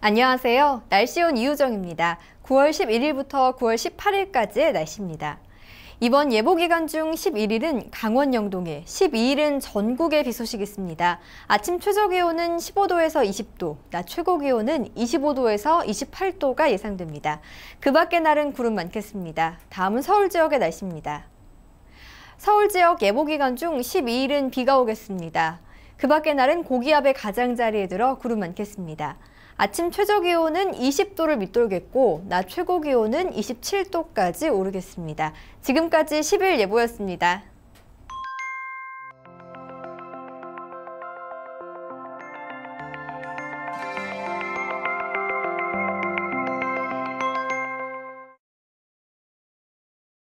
안녕하세요. 날씨온 이우정입니다. 9월 11일부터 9월 18일까지의 날씨입니다. 이번 예보 기간 중 11일은 강원 영동에, 12일은 전국에 비 소식이 있습니다. 아침 최저 기온은 15도에서 20도, 낮 최고 기온은 25도에서 28도가 예상됩니다. 그 밖의 날은 구름 많겠습니다. 다음은 서울 지역의 날씨입니다. 서울 지역 예보 기간 중 12일은 비가 오겠습니다. 그 밖의 날은 고기압의 가장자리에 들어 구름 많겠습니다. 아침 최저 기온은 20도를 밑돌겠고 낮 최고 기온은 27도까지 오르겠습니다. 지금까지 10일 예보였습니다.